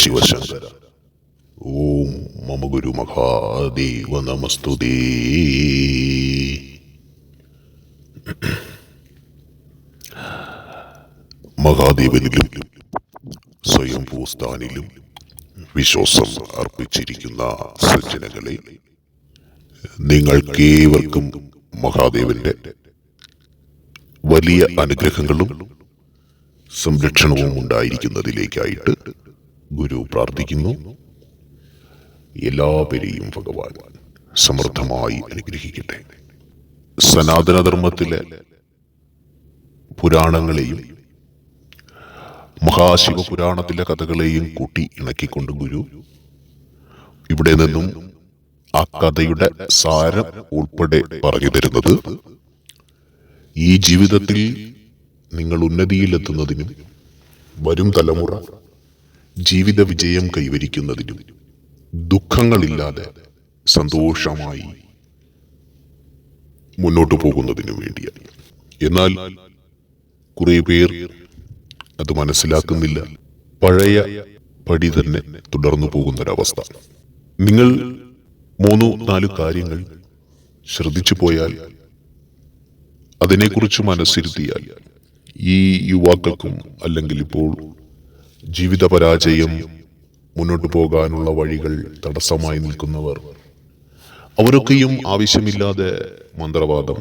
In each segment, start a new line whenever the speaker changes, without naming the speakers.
ശിവശങ്കര. ഓം മമ ഗുരു മഹാദേവ നമസ്തുതേ. മഹാദേവനിലും സ്വയം പൂസ്ഥാനിലും വിശ്വാസം അർപ്പിച്ചിരിക്കുന്ന സജ്ജനങ്ങളെ നിങ്ങൾക്കേവർക്കും മഹാദേവന്റെ വലിയ അനുഗ്രഹങ്ങളും സംരക്ഷണവും ഉണ്ടായിരിക്കുന്നതിലേക്കായിട്ട് ഗുരു പ്രാർത്ഥിക്കുന്നു. എല്ലാ എല്ലാവരെയും ഭഗവാൻ സമൃദ്ധമായി അനുഗ്രഹിക്കട്ടെ. സനാതനധർമ്മത്തിലെ പുരാണങ്ങളെയും മഹാശിവ പുരാണത്തിലെ കഥകളെയും കൂട്ടി ഇണക്കിക്കൊണ്ട് ഗുരു ഇവിടെ നിന്നും ആ കഥയുടെ സാരം ഉൾപ്പെടെ പറഞ്ഞു തരുന്നത് ഈ ജീവിതത്തിൽ നിങ്ങൾ ഉന്നതിയിലെത്തുന്നതിനും വരും തലമുറ ജീവിത വിജയം കൈവരിക്കുന്നതിനും ദുഃഖങ്ങളില്ലാതെ സന്തോഷമായി മുന്നോട്ട് പോകുന്നതിനും വേണ്ടിയാണ് എന്നാൽ കുറെ പേർ അത് മനസ്സിലാക്കുന്നില്ല. പഴയ പടി തന്നെ തുടർന്നു പോകുന്നൊരവസ്ഥ. നിങ്ങൾ മൂന്നു നാല് കാര്യങ്ങൾ ശ്രദ്ധിച്ചു പോയാൽ അതിനെക്കുറിച്ച് മനസ്സിരുത്തിയാൽ ഈ യുവാക്കൾക്കും അല്ലെങ്കിൽ ഇപ്പോൾ ജീവിത പരാജയം മുന്നോട്ടു പോകാനുള്ള വഴികൾ തടസ്സമായി നിൽക്കുന്നവർ. അവരൊക്കെയും ആവശ്യമില്ലാതെ മന്ത്രവാദം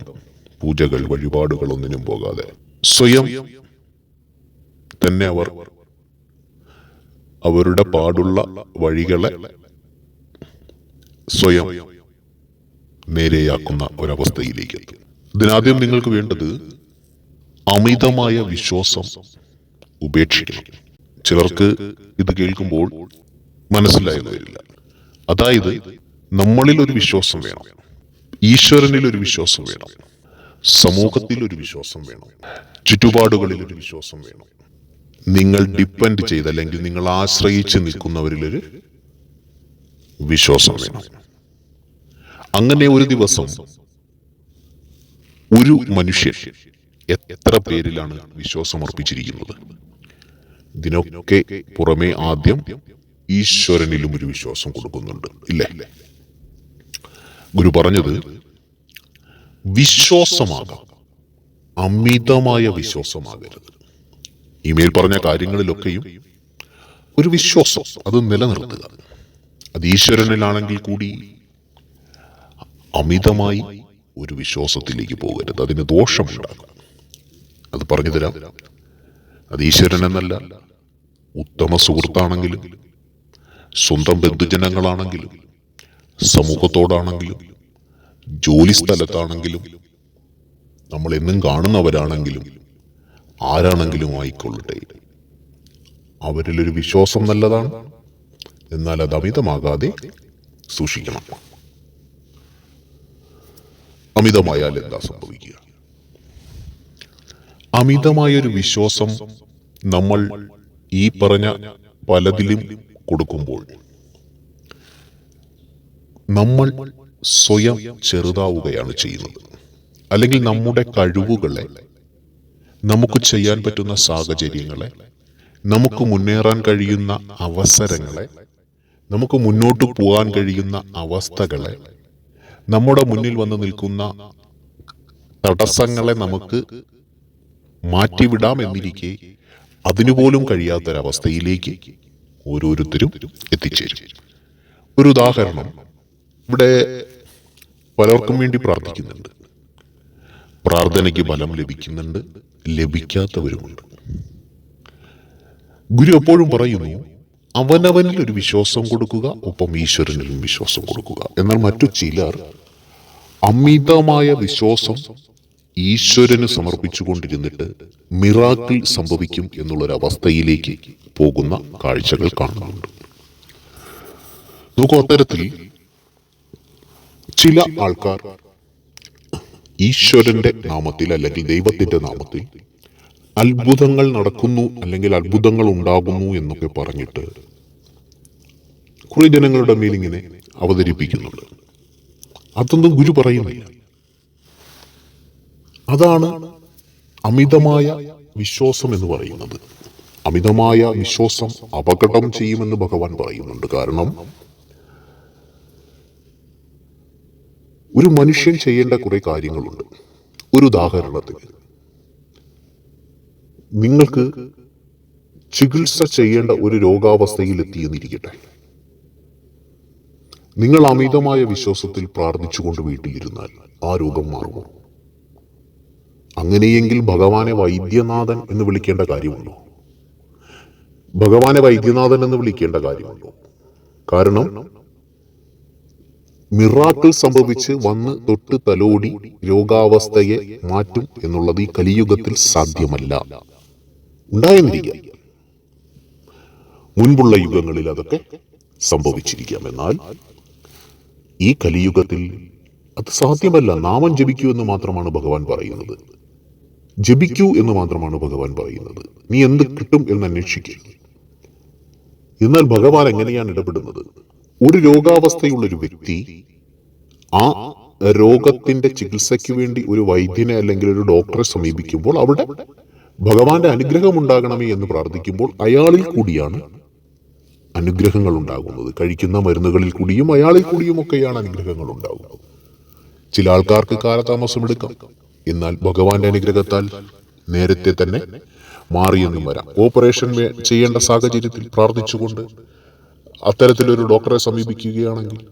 പൂജകൾ വഴിപാടുകൾ ഒന്നിനും പോകാതെ. സ്വയം തന്നെ അവർ അവരുടെ പാടുള്ള വഴികളെ സ്വയം നേരെയാക്കുന്ന ഒരവസ്ഥയിലേക്ക് ഇതിനാദ്യം നിങ്ങൾക്ക് വേണ്ടത് അമിതമായ വിശ്വാസം ഉപേക്ഷിക്കണം. ചിലർക്ക് ഇത് കേൾക്കുമ്പോൾ മനസ്സിലായെന്ന് വരില്ല. അതായത് നമ്മളിൽ ഒരു വിശ്വാസം വേണം. ഈശ്വരനിൽ ഒരു വിശ്വാസം വേണം. സമൂഹത്തിൽ ഒരു വിശ്വാസം വേണം. ചുറ്റുപാടുകളിൽ ഒരു വിശ്വാസം വേണം. നിങ്ങൾ ഡിപ്പെൻഡ് ചെയ്ത് അല്ലെങ്കിൽ നിങ്ങൾ ആശ്രയിച്ച് നിൽക്കുന്നവരിലൊരു വിശ്വാസം വേണം. അങ്ങനെ ഒരു ദിവസം ഒരു മനുഷ്യൻ എത്ര പേരിലാണ് വിശ്വാസം അർപ്പിച്ചിരിക്കുന്നത് ഇതിനൊക്കെ പുറമേ ആദ്യം ഈശ്വരനിലും ഒരു വിശ്വാസം കൊടുക്കുന്നുണ്ട്. ഇല്ലേ? ഗുരു പറഞ്ഞത് വിശ്വാസമാകാം. അമിതമായ വിശ്വാസമാകരുത്. മേൽ പറഞ്ഞ കാര്യങ്ങളിലൊക്കെയും ഒരു വിശ്വാസം അത് നിലനിർത്തുക. അത് ഈശ്വരനിലാണെങ്കിൽ കൂടി അമിതമായി ഒരു വിശ്വാസത്തിലേക്ക് പോകരുത്. അതിന് ദോഷമുണ്ടാകും. അത് പറഞ്ഞു തരാം. അത് ഈശ്വരൻ എന്നല്ല ഉത്തമ സുഹൃത്താണെങ്കിലും സ്വന്തം ബന്ധുജനങ്ങളാണെങ്കിലും സമൂഹത്തോടാണെങ്കിലും ജോലി സ്ഥലത്താണെങ്കിലും നമ്മൾ എന്നും കാണുന്നവരാണെങ്കിലും ആരാണെങ്കിലും ആയിക്കൊള്ളട്ടെ. അവരിലൊരു വിശ്വാസം നല്ലതാണ്. എന്നാൽ അത് അമിതമാകാതെ സൂക്ഷിക്കണം. അമിതമായാൽ എന്താ സംഭവിക്കുക? അമിതമായൊരു വിശ്വാസം നമ്മൾ ഈ പറഞ്ഞ പലതിലും കൊടുക്കുമ്പോൾ നമ്മൾ സ്വയം ചെറുതാവുകയാണ് ചെയ്യുന്നത്. അല്ലെങ്കിൽ നമ്മുടെ കഴിവുകളെ നമുക്ക് ചെയ്യാൻ പറ്റുന്ന സാഹചര്യങ്ങളെ നമുക്ക് മുന്നേറാൻ കഴിയുന്ന അവസരങ്ങളെ നമുക്ക് മുന്നോട്ട് പോകാൻ കഴിയുന്ന അവസ്ഥകളെ നമ്മുടെ മുന്നിൽ വന്ന് നിൽക്കുന്ന തടസ്സങ്ങളെ നമുക്ക് മാറ്റിവിടാം എന്നിരിക്കെ അതിനുപോലും കഴിയാത്തൊരവസ്ഥയിലേക്ക് ഓരോരുത്തരും എത്തിച്ചേരും. ഒരു ഉദാഹരണം ഇവിടെ പലർക്കും വേണ്ടി പ്രാർത്ഥിക്കുന്നുണ്ട്. പ്രാർത്ഥനയ്ക്ക് ഫലം ലഭിക്കുന്നുണ്ട് ലഭിക്കാത്തവരുമുണ്ട്. ഗുരു എപ്പോഴും പറയുന്നു അവനവനിൽ ഒരു വിശ്വാസം കൊടുക്കുക ഒപ്പം ഈശ്വരനിലും വിശ്വാസം കൊടുക്കുക. എന്നാൽ മറ്റു ചിലർ അമിതമായ വിശ്വാസം ഈശ്വരന് സമർപ്പിച്ചുകൊണ്ടിരുന്നിട്ട് മിറാക്കിൾ സംഭവിക്കും എന്നുള്ളൊരവസ്ഥയിലേക്ക് പോകുന്ന കാഴ്ചകൾ കാണുന്നുണ്ട്. നമുക്ക് അത്തരത്തിൽ ചില ആൾക്കാർ ഈശ്വരന്റെ നാമത്തിൽ അല്ലെങ്കിൽ ദൈവത്തിന്റെ നാമത്തിൽ അത്ഭുതങ്ങൾ നടക്കുന്നു അല്ലെങ്കിൽ അത്ഭുതങ്ങൾ ഉണ്ടാകുന്നു എന്നൊക്കെ പറഞ്ഞിട്ട് കുറെ ജനങ്ങളുടെ മേലിങ്ങനെ അവതരിപ്പിക്കുന്നുണ്ട്. അതൊന്നും ഗുരു പറയുന്നില്ല. അതാണ് അമിതമായ വിശ്വാസം എന്ന് പറയുന്നത്. അമിതമായ വിശ്വാസം അപകടം ചെയ്യുമെന്ന് ഭഗവാൻ പറയുന്നുണ്ട്. കാരണം ഒരു മനുഷ്യൻ ചെയ്യേണ്ട കുറെ കാര്യങ്ങളുണ്ട്. ഒരു ഉദാഹരണത്തിന് നിങ്ങൾക്ക് ചികിത്സ ചെയ്യേണ്ട ഒരു രോഗാവസ്ഥയിൽ എത്തിയെന്നിരിക്കട്ടെ നിങ്ങൾ അമിതമായ വിശ്വാസത്തിൽ പ്രാർത്ഥിച്ചുകൊണ്ട് വീട്ടിലിരുന്നാൽ ആ രോഗം മാറുമോ? അങ്ങനെയെങ്കിൽ ഭഗവാനെ വൈദ്യനാഥൻ എന്ന് വിളിക്കേണ്ട കാര്യമുണ്ടോ? ഭഗവാനെ വൈദ്യനാഥൻ എന്ന് വിളിക്കേണ്ട കാര്യമുണ്ടോ? കാരണം മിറാക്കിൾ സംഭവിച്ച് വന്ന് തൊട്ട് തലോടി രോഗാവസ്ഥയെ മാറ്റും എന്നുള്ളത് ഈ കലിയുഗത്തിൽ സാധ്യമല്ല. ഉണ്ടായെന്നിരിക്കാം. മുൻപുള്ള യുഗങ്ങളിൽ അതൊക്കെ സംഭവിച്ചിരിക്കാം. എന്നാൽ ഈ കലിയുഗത്തിൽ അത് സാധ്യമല്ല. നാമം ജപിക്കൂ എന്ന് മാത്രമാണ് ഭഗവാൻ പറയുന്നത്. ജപിക്കൂ എന്ന് മാത്രമാണ് ഭഗവാൻ പറയുന്നത്. നീ എന്ത് കിട്ടും എന്ന് അന്വേഷിക്കരുത് എന്നാൽ ഭഗവാൻ എങ്ങനെയാണ് ഇടപെടുന്നത്? ഒരു രോഗാവസ്ഥയുള്ള ഒരു വ്യക്തി ആ രോഗത്തിന്റെ ചികിത്സയ്ക്ക് വേണ്ടി ഒരു വൈദ്യനെ അല്ലെങ്കിൽ ഒരു ഡോക്ടറെ സമീപിക്കുമ്പോൾ അവിടെ ഭഗവാന്റെ അനുഗ്രഹം ഉണ്ടാകണമേ എന്ന് പ്രാർത്ഥിക്കുമ്പോൾ അയാളിൽ കൂടിയാണ് അനുഗ്രഹങ്ങൾ ഉണ്ടാകുന്നത്. കഴിക്കുന്ന മരുന്നുകളിൽ കൂടിയും അയാളിൽ കൂടിയും ഒക്കെയാണ് അനുഗ്രഹങ്ങൾ ഉണ്ടാകുന്നത്. ചില ആൾക്കാർക്ക് കാലതാമസം എടുക്കാം. എന്നാൽ ഭഗവാന്റെ അനുഗ്രഹത്താൽ നേരത്തെ തന്നെ മാറിയെന്നും വരാം. ഓപ്പറേഷൻ ചെയ്യേണ്ട സാഹചര്യത്തിൽ പ്രാർത്ഥിച്ചുകൊണ്ട് അത്തരത്തിലൊരു ഡോക്ടറെ സമീപിക്കുകയാണെങ്കിൽ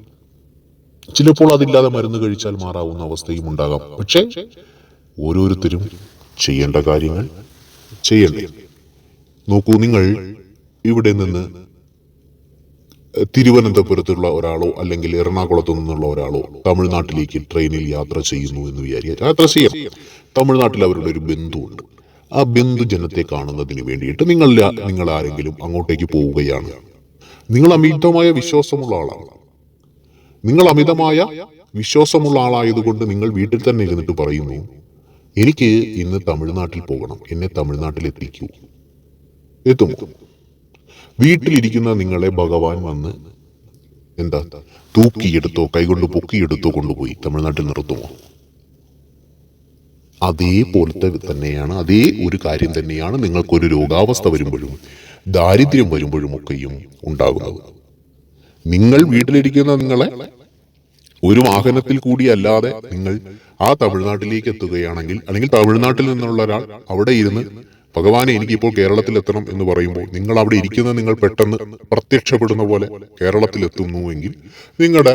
ചിലപ്പോൾ അതില്ലാതെ മരുന്ന് കഴിച്ചാൽ മാറാവുന്ന അവസ്ഥയും ഉണ്ടാകാം. പക്ഷേ ഓരോരുത്തരും ചെയ്യേണ്ട കാര്യങ്ങൾ ചെയ്യണ്ടേ? നോക്കൂ നിങ്ങൾ ഇവിടെ നിന്ന് തിരുവനന്തപുരത്തുള്ള ഒരാളോ അല്ലെങ്കിൽ എറണാകുളത്തു നിന്നുള്ള ഒരാളോ തമിഴ്നാട്ടിലേക്ക് ട്രെയിനിൽ യാത്ര ചെയ്യുന്നു എന്ന് വിചാരിക്കുക. യാത്ര ചെയ്യാം. തമിഴ്നാട്ടിൽ അവരുടെ ഒരു ബന്ധുവുണ്ട്. ആ ബന്ധു ജനത്തെ കാണുന്നതിന് വേണ്ടിയിട്ട് നിങ്ങൾ നിങ്ങൾ ആരെങ്കിലും അങ്ങോട്ടേക്ക് പോവുകയാണ്. നിങ്ങൾ അമിതമായ വിശ്വാസമുള്ള ആളാണ്. നിങ്ങൾ അമിതമായ വിശ്വാസമുള്ള ആളായതുകൊണ്ട് നിങ്ങൾ വീട്ടിൽ തന്നെ ഇരുന്നിട്ട് പറയുന്നു എനിക്ക് ഇന്ന് തമിഴ്നാട്ടിൽ പോകണം. എന്നെ തമിഴ്നാട്ടിൽ എത്തിക്കൂ എത്തുമോ? വീട്ടിലിരിക്കുന്ന നിങ്ങളെ ഭഗവാൻ വന്ന് എന്താ തൂക്കിയെടുത്തോ കൈകൊണ്ട് പൊക്കിയെടുത്തോ കൊണ്ടുപോയി തമിഴ്നാട്ടിൽ നിർത്തുമോ? അതേപോലത്തെ തന്നെയാണ് അതേ ഒരു കാര്യം തന്നെയാണ് നിങ്ങൾക്കൊരു രോഗാവസ്ഥ വരുമ്പോഴും ദാരിദ്ര്യം വരുമ്പോഴും ഒക്കെയും ഉണ്ടാകുന്നത്. നിങ്ങൾ വീട്ടിലിരിക്കുന്ന നിങ്ങളെ ഒരു വാഹനത്തിൽ കൂടി അല്ലാതെ നിങ്ങൾ ആ തമിഴ്നാട്ടിലേക്ക് എത്തുകയാണെങ്കിൽ അല്ലെങ്കിൽ തമിഴ്നാട്ടിൽ നിന്നുള്ള ഒരാൾ അവിടെ ഇരുന്ന് ഭഗവാനെ എനിക്കിപ്പോൾ കേരളത്തിൽ എത്തണം എന്ന് പറയുമ്പോൾ നിങ്ങൾ അവിടെ ഇരിക്കുന്ന നിങ്ങൾ പെട്ടെന്ന് പ്രത്യക്ഷപ്പെടുന്ന പോലെ കേരളത്തിൽ എത്തുന്നുവെങ്കിൽ നിങ്ങളുടെ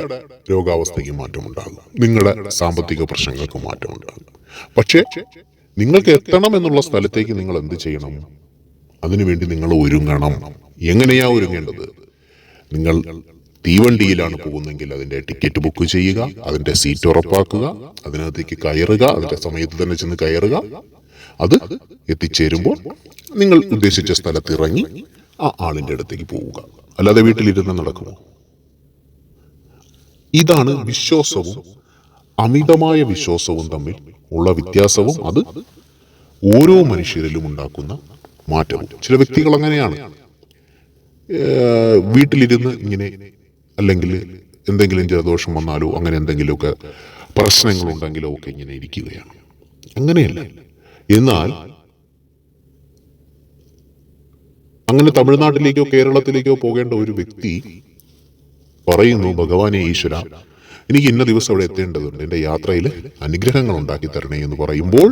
രോഗാവസ്ഥയ്ക്ക് മാറ്റമുണ്ടാകും. നിങ്ങളുടെ സാമ്പത്തിക പ്രശ്നങ്ങൾക്ക് മാറ്റമുണ്ടാകും. പക്ഷേ നിങ്ങൾക്ക് എത്തണം എന്നുള്ള സ്ഥലത്തേക്ക് നിങ്ങൾ എന്ത് ചെയ്യണം? അതിനുവേണ്ടി നിങ്ങൾ ഒരുങ്ങണം. എങ്ങനെയാ ഒരുങ്ങേണ്ടത്? നിങ്ങൾ തീവണ്ടിയിലാണ് പോകുന്നതെങ്കിൽ അതിന്റെ ടിക്കറ്റ് ബുക്ക് ചെയ്യുക അതിന്റെ സീറ്റ് ഉറപ്പാക്കുക അതിനകത്തേക്ക് കയറുക അതിന്റെ സമയത്ത് തന്നെ ചെന്ന് കയറുക. അത് എത്തിച്ചേരുമ്പോൾ നിങ്ങൾ ഉദ്ദേശിച്ച സ്ഥലത്ത് ഇറങ്ങി ആ ആളിന്റെ അടുത്തേക്ക് പോവുക. അല്ലാതെ വീട്ടിലിരുന്ന് നടക്കുമോ? ഇതാണ് വിശ്വാസവും അമിതമായ വിശ്വാസവും തമ്മിൽ ഉള്ള വ്യത്യാസവും അത് ഓരോ മനുഷ്യരിലും ഉണ്ടാക്കുന്ന മാറ്റവും. ചില വ്യക്തികൾ അങ്ങനെയാണ്. വീട്ടിലിരുന്ന് ഇങ്ങനെ അല്ലെങ്കിൽ എന്തെങ്കിലും ജലദോഷം വന്നാലോ അങ്ങനെ എന്തെങ്കിലുമൊക്കെ പ്രശ്നങ്ങളുണ്ടെങ്കിലോ ഒക്കെ ഇങ്ങനെ ഇരിക്കുകയാണ്. അങ്ങനെയല്ല. എന്നാൽ അങ്ങനെ തമിഴ്നാട്ടിലേക്കോ കേരളത്തിലേക്കോ പോകേണ്ട ഒരു വ്യക്തി പറയുന്നു ഭഗവാനെ ഈശ്വര എനിക്ക് ഇന്ന ദിവസം അവിടെ എത്തേണ്ടതുണ്ട്. എന്റെ യാത്രയിൽ അനുഗ്രഹങ്ങൾ ഉണ്ടാക്കി തരണേ എന്ന് പറയുമ്പോൾ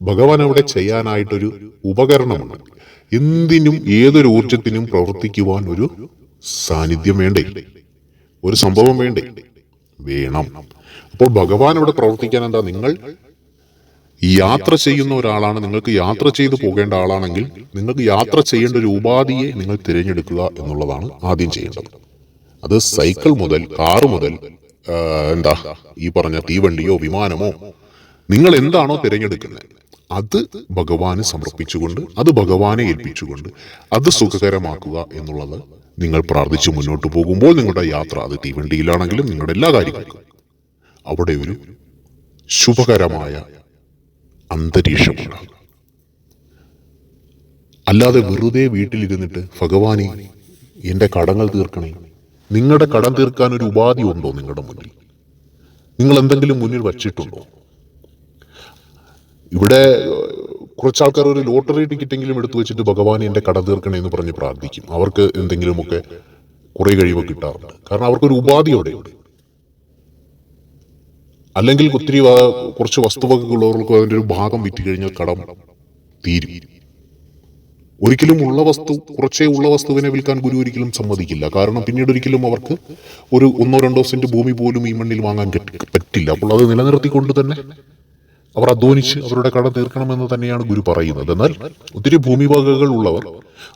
ഭഗവാൻ അവിടെ ചെയ്യാനായിട്ടൊരു ഉപകരണമുണ്ട് എന്തിനും ഏതൊരു ഊർജത്തിനും പ്രവർത്തിക്കുവാൻ ഒരു സാന്നിധ്യം വേണ്ടേ? ഒരു സംഭവം വേണ്ടേ? വേണം. അപ്പോൾ ഭഗവാൻ അവിടെ പ്രവർത്തിക്കാൻ എന്താ നിങ്ങൾ യാത്ര ചെയ്യുന്ന ഒരാളാണ് നിങ്ങൾക്ക് യാത്ര ചെയ്തു പോകേണ്ട ആളാണെങ്കിൽ നിങ്ങൾക്ക് യാത്ര ചെയ്യേണ്ട ഒരു ഉപാധിയെ നിങ്ങൾ തിരഞ്ഞെടുക്കുക എന്നുള്ളതാണ് ആദ്യം ചെയ്യേണ്ടത്. അത് സൈക്കിൾ മുതൽ കാർ മുതൽ എന്താ ഈ പറഞ്ഞ തീവണ്ടിയോ വിമാനമോ നിങ്ങൾ എന്താണോ തിരഞ്ഞെടുക്കുന്നത് അത് ഭഗവാന് സമർപ്പിച്ചുകൊണ്ട് അത് ഭഗവാനെ ഏൽപ്പിച്ചുകൊണ്ട് അത് സുഖകരമാക്കുക എന്നുള്ളത് നിങ്ങൾ പ്രാർത്ഥിച്ച് മുന്നോട്ട് പോകുമ്പോൾ നിങ്ങളുടെ യാത്ര അത് തീവണ്ടിയിലാണെങ്കിലും നിങ്ങളുടെ എല്ലാ കാര്യങ്ങൾക്കും. അവിടെ ഒരു ശുഭകരമായ അന്തരീക്ഷമുണ്ടാകും അല്ലാതെ വെറുതെ വീട്ടിലിരുന്നിട്ട് ഭഗവാനെ എന്റെ കടങ്ങൾ തീർക്കണേ. നിങ്ങളുടെ കടം തീർക്കാൻ ഒരു ഉപാധി ഉണ്ടോ നിങ്ങളുടെ മുന്നിൽ? നിങ്ങൾ എന്തെങ്കിലും മുന്നിൽ വച്ചിട്ടുണ്ടോ? ഇവിടെ കുറച്ചാൾക്കാർ ഒരു ലോട്ടറി ടിക്കറ്റെങ്കിലും എടുത്തു വെച്ചിട്ട് ഭഗവാൻ എന്റെ കടം തീർക്കണേ എന്ന് പറഞ്ഞ് പ്രാർത്ഥിക്കും. അവർക്ക് എന്തെങ്കിലുമൊക്കെ കുറെ കഴിയുമ്പോൾ കിട്ടാറുണ്ട്. കാരണം അവർക്കൊരു ഉപാധി അവിടെയുണ്ട് അല്ലെങ്കിൽ ഒത്തിരി കുറച്ച് വസ്തുവകകൾ ഉള്ളവർക്ക് അതിന്റെ ഒരു ഭാഗം വിറ്റ് കഴിഞ്ഞാൽ കടം തീരും. ഒരിക്കലും ഉള്ള വസ്തു കുറച്ചേ ഉള്ള വസ്തുവിനെ വിൽക്കാൻ ഗുരു ഒരിക്കലും സമ്മതിക്കില്ല. കാരണം പിന്നീട് ഒരിക്കലും അവർക്ക് ഒരു ഒന്നോ രണ്ടോ സെന്റ് ഭൂമി പോലും ഈ മണ്ണിൽ വാങ്ങാൻ പറ്റില്ല. അപ്പോൾ അത് നിലനിർത്തിക്കൊണ്ട് തന്നെ അവർ അധ്വാനിച്ച് അവരുടെ കടം തീർക്കണമെന്ന് തന്നെയാണ് ഗുരു പറയുന്നത്. എന്നാൽ ഒത്തിരി ഭൂമിഭാഗങ്ങൾ ഉള്ളവർ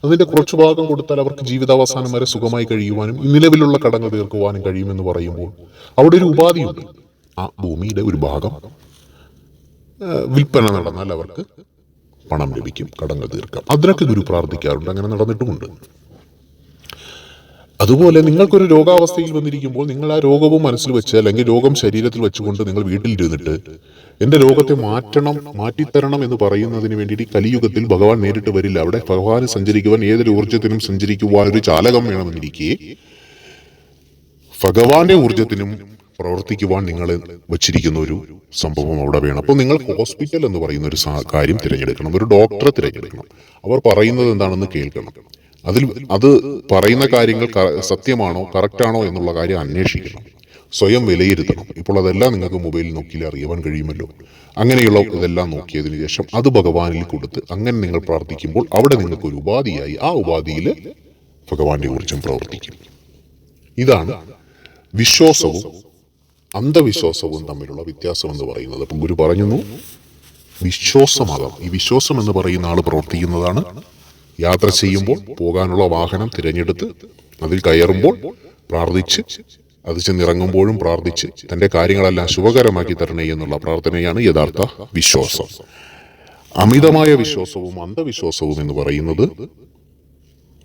അതിന്റെ കുറച്ചു ഭാഗം കൊടുത്താൽ അവർക്ക് ജീവിതാവസാനം വരെ സുഖമായി കഴിയുവാനും നിലവിലുള്ള കടങ്ങൾ തീർക്കുവാനും കഴിയുമെന്ന് പറയുമ്പോൾ അവിടെ ഒരു ഉപാധിയുണ്ട്. ആ ഭൂമിയുടെ ഒരു ഭാഗം വിൽപ്പന നടന്നാൽ അവർക്ക് പണം ലഭിക്കും കടങ്ങൾ തീർക്കാം. അതിനൊക്കെ ഗുരു പ്രാർത്ഥിക്കാറുണ്ട് അങ്ങനെ നടന്നിട്ടുമുണ്ട്. അതുപോലെ നിങ്ങൾക്കൊരു രോഗാവസ്ഥയിൽ വന്നിരിക്കുമ്പോൾ നിങ്ങൾ ആ രോഗവും മനസ്സിൽ വെച്ച് അല്ലെങ്കിൽ രോഗം ശരീരത്തിൽ വെച്ചുകൊണ്ട് നിങ്ങൾ വീട്ടിലിരുന്നിട്ട് എന്റെ രോഗത്തെ മാറ്റണം മാറ്റിത്തരണം എന്ന് പറയുന്നതിന് വേണ്ടിയിട്ട് കലിയുഗത്തിൽ ഭഗവാൻ നേരിട്ട് വരില്ല. അവിടെ ഭഗവാന് സഞ്ചരിക്കുവാൻ ഏതൊരു ഊർജത്തിനും സഞ്ചരിക്കുവാൻ ഒരു ചാലകം വേണമെന്നിരിക്കെ ഭഗവാന്റെ ഊർജത്തിനും പ്രവർത്തിക്കുവാൻ നിങ്ങൾ വച്ചിരിക്കുന്ന ഒരു സംഭവം അവിടെ വേണം. അപ്പോൾ നിങ്ങൾ ഹോസ്പിറ്റൽ എന്ന് പറയുന്ന ഒരു കാര്യം തിരഞ്ഞെടുക്കണം. ഒരു ഡോക്ടറെ തിരഞ്ഞെടുക്കണം. അവർ പറയുന്നത് എന്താണെന്ന് കേൾക്കണം. അതിൽ അത് പറയുന്ന കാര്യങ്ങൾ സത്യമാണോ സത്യമാണോ കറക്റ്റാണോ എന്നുള്ള കാര്യം അന്വേഷിക്കണം. സ്വയം വിലയിരുത്തണം. ഇപ്പോൾ അതെല്ലാം നിങ്ങൾക്ക് മൊബൈലിൽ നോക്കിയാൽ അറിയുവാൻ കഴിയുമല്ലോ. അങ്ങനെയുള്ള ഇതെല്ലാം നോക്കിയതിനു ശേഷം അത് ഭഗവാനിൽ കൊടുത്ത് അങ്ങനെ നിങ്ങൾ പ്രാർത്ഥിക്കുമ്പോൾ അവിടെ നിങ്ങൾക്ക് ഒരു ഉപാധിയായി ആ ഉപാധിയിൽ ഭഗവാന്റെ ഊർജം പ്രവർത്തിക്കും. ഇതാണ് വിശ്വാസവും അന്ധവിശ്വാസവും തമ്മിലുള്ള വ്യത്യാസം എന്ന് പറയുന്നത്. അപ്പം ഗുരു പറഞ്ഞു വിശ്വാസമാകാം. ഈ വിശ്വാസം എന്ന് പറയുന്ന ആൾ പ്രവർത്തിക്കുന്നതാണ്. യാത്ര ചെയ്യുമ്പോൾ പോകാനുള്ള വാഹനം തിരഞ്ഞെടുത്ത് അതിൽ കയറുമ്പോൾ പ്രാർത്ഥിച്ച് അത് ചെന്നിറങ്ങുമ്പോഴും പ്രാർത്ഥിച്ച് തന്റെ കാര്യങ്ങളെല്ലാം ശുഭകരമാക്കി തരണേ എന്നുള്ള പ്രാർത്ഥനയാണ് യഥാർത്ഥ വിശ്വാസം. അമിതമായ വിശ്വാസവും അന്ധവിശ്വാസവും എന്ന് പറയുന്നത്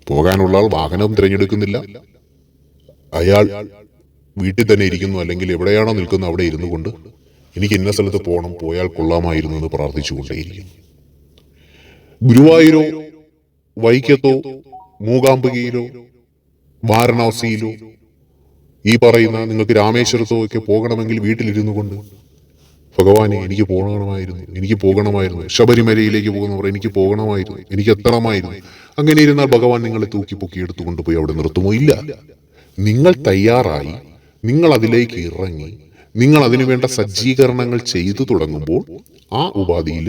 പോകാനുള്ള വാഹനം തിരഞ്ഞെടുക്കുന്നില്ല. അയാൾ വീട്ടിൽ തന്നെ ഇരിക്കുന്നു അല്ലെങ്കിൽ എവിടെയാണോ നിൽക്കുന്നത് അവിടെ ഇരുന്നു കൊണ്ട് എനിക്ക് ഇന്ന സ്ഥലത്ത് പോകണം പോയാൽ കൊള്ളാമായിരുന്നു എന്ന് പ്രാർത്ഥിച്ചുകൊണ്ടേയിരിക്കുന്നു ഗുരുവായൂരോ വൈക്കത്തോ മൂകാംബികയിലോ വാരണാസിയിലോ ഈ പറയുന്ന നിങ്ങൾക്ക് രാമേശ്വരത്തോ ഒക്കെ പോകണമെങ്കിൽ വീട്ടിലിരുന്നു കൊണ്ട് ഭഗവാനെ എനിക്ക് പോകണമായിരുന്നു എനിക്ക് പോകണമായിരുന്നു ശബരിമലയിലേക്ക് പോകുന്നവർ എനിക്ക് പോകണമായിരുന്നു എനിക്ക് എത്തണമായിരുന്നു. അങ്ങനെ ഇരുന്നാൽ ഭഗവാൻ നിങ്ങളെ തൂക്കി പൊക്കി എടുത്തുകൊണ്ട് പോയി അവിടെ നിർത്തുമോ? ഇല്ല. നിങ്ങൾ തയ്യാറായി. നിങ്ങൾ അതിലേക്ക് ഇറങ്ങി നിങ്ങൾ അതിനു വേണ്ട സജ്ജീകരണങ്ങൾ ചെയ്തു തുടങ്ങുമ്പോൾ ആ ഉപാധിയിൽ